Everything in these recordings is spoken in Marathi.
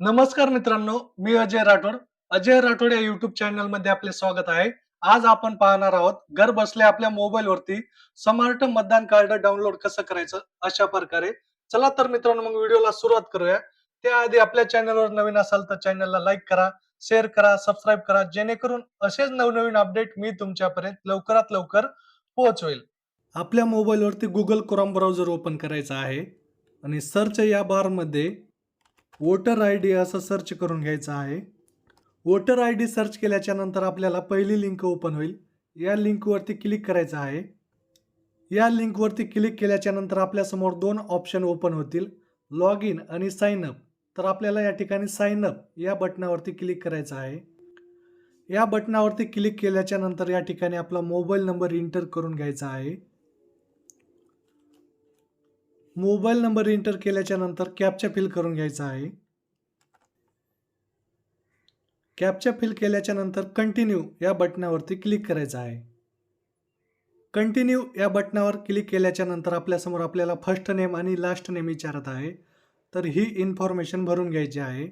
नमस्कार मित्रांनो मी अजय राठोड. अजय राठोड या युट्यूब चॅनलमध्ये आपले स्वागत आहे. आज आपण पाहणार आहोत घर बसल्या आपल्या मोबाईल वरती स्मार्ट मतदान कार्ड डाउनलोड कसं करायचं अशा प्रकारे. चला तर मित्रांनो मग व्हिडिओला सुरुवात करूया. त्याआधी आपल्या चॅनलवर नवीन असाल तर चॅनलला लाईक करा शेअर करा सबस्क्राईब करा जेणेकरून असेच नवनवीन अपडेट मी तुमच्यापर्यंत लवकरात लवकर पोहोचवेल. आपल्या मोबाईलवरती गुगल क्रोम ब्राउझर ओपन करायचा आहे. आणि सर्च या बारमध्ये वोटर आय डी असं सर्च करून घ्यायचं आहे. वोटर आय डी सर्च केल्याच्यानंतर आपल्याला पहिली लिंक ओपन होईल. या लिंकवरती क्लिक करायचं आहे. या लिंकवरती क्लिक केल्याच्यानंतर आपल्यासमोर दोन ऑप्शन ओपन होतील. लॉग इन आणि साइन अप. तर आपल्याला या ठिकाणी साइन अप या बटनावरती क्लिक करायचं आहे. या बटनावरती क्लिक केल्याच्यानंतर या ठिकाणी आपला मोबाईल नंबर इंटर करून घ्यायचा आहे. मोबाईल नंबर इंटर केल्याच्यानंतर कॅपचा फिल करून घ्यायचा आहे. कॅपचा फिल केल्याच्यानंतर कंटिन्यू या बटनावरती क्लिक करायचं आहे. कंटिन्यू या बटनावर क्लिक केल्याच्यानंतर आपल्यासमोर आपल्याला फर्स्ट नेम आणि लास्ट नेम विचारत आहे. तर ही इन्फॉर्मेशन भरून घ्यायची आहे.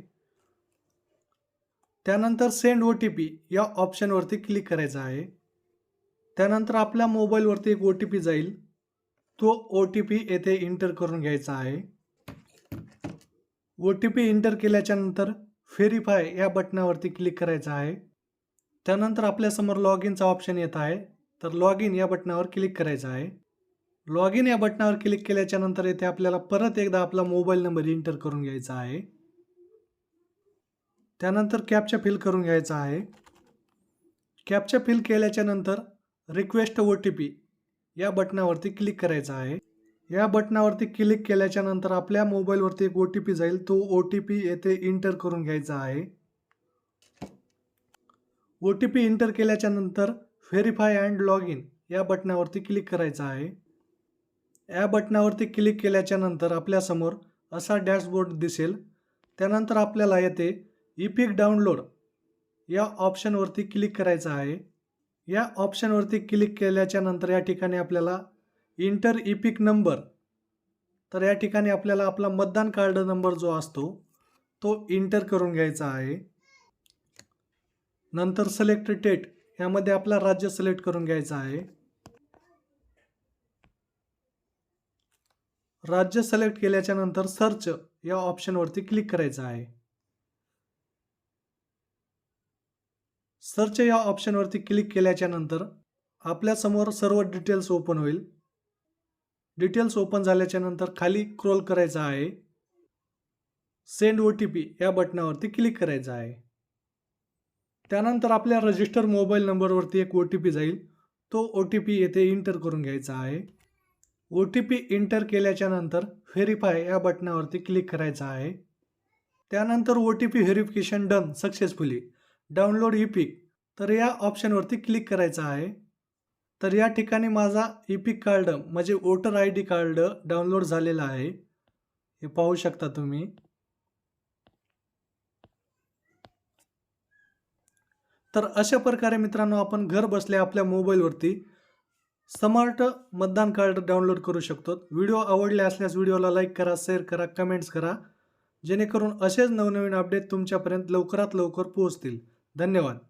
त्यानंतर सेंड ओ टी पी या ऑप्शनवरती क्लिक करायचं आहे. त्यानंतर आपल्या मोबाईलवरती एक ओ टी पी जाईल. तो ओ टी पी येथे इंटर करून घ्यायचा आहे. ओ टी पी इंटर केल्याच्यानंतर व्हेरीफाय या बटनावरती क्लिक करायचं आहे. त्यानंतर आपल्यासमोर लॉग इनचा ऑप्शन येत आहे. तर लॉग इन या बटनावर क्लिक करायचं आहे. लॉग इन या बटनावर क्लिक केल्याच्यानंतर येथे आपल्याला परत एकदा आपला मोबाईल नंबर इंटर करून घ्यायचा आहे. त्यानंतर कॅपचा फिल करून घ्यायचा आहे. कॅपचा फिल केल्याच्यानंतर रिक्वेस्ट ओ टी पी या बटनावरती क्लिक करायचा आहे. या बटनावरती क्लिक केल्याच्यानंतर आपल्या मोबाईलवरती एक ओ टी पी जाईल. तो ओ टी पी येथे इंटर करून घ्यायचा आहे. ओ टी पी इंटर केल्याच्यानंतर व्हेरीफाय अँड लॉग इन या बटनावरती क्लिक करायचा आहे. या बटनावरती क्लिक केल्याच्यानंतर आपल्यासमोर असा डॅशबोर्ड दिसेल. त्यानंतर आपल्याला येथे इपिक डाउनलोड या ऑप्शनवरती क्लिक करायचं आहे. या ऑप्शनवरती क्लिक केल्याच्यानंतर या ठिकाणी आपल्याला इंटर इपिक नंबर तर या ठिकाणी आपल्याला आपला मतदान कार्ड नंबर जो असतो तो इंटर करून घ्यायचा आहे. नंतर सिलेक्ट डेट यामध्ये आपला राज्य सिलेक्ट करून घ्यायचा आहे. राज्य सिलेक्ट केल्याच्यानंतर सर्च या ऑप्शनवरती क्लिक करायचं आहे. सर्च या ऑप्शनवरती क्लिक केल्याच्यानंतर आपल्यासमोर सर्व डिटेल्स ओपन होईल. डिटेल्स ओपन झाल्याच्यानंतर खाली क्रोल करायचा आहे. सेंड ओ टी पी या बटनावरती क्लिक करायचं आहे. त्यानंतर आपल्या रजिस्टर मोबाईल नंबरवरती एक ओ टी पी जाईल. तो ओ टी पी येथे इंटर करून घ्यायचा आहे. ओ टी पी इंटर केल्याच्यानंतर व्हेरीफाय या बटनावरती क्लिक करायचा आहे. त्यानंतर O T P verification done successfully download e EPIC. तर या ऑप्शनवरती क्लिक करायचं आहे. तर या ठिकाणी माझा ई पिक कार्ड म्हणजे voter I D card download झालेला आहे. हे पाहू शकता तुम्ही. तर अशा प्रकारे मित्रांनो आपण घर बसल्या आपल्या मोबाईलवरती स्मार्ट मतदान कार्ड डाउनलोड करू शकतो. व्हिडिओ आवडले असल्यास व्हिडिओला लाईक करा शेअर करा कमेंट्स करा. जेणेकरून असेच नवनवीन अपडेट तुमच्यापर्यंत लवकरात लवकर पोहोचतील. धन्यवाद.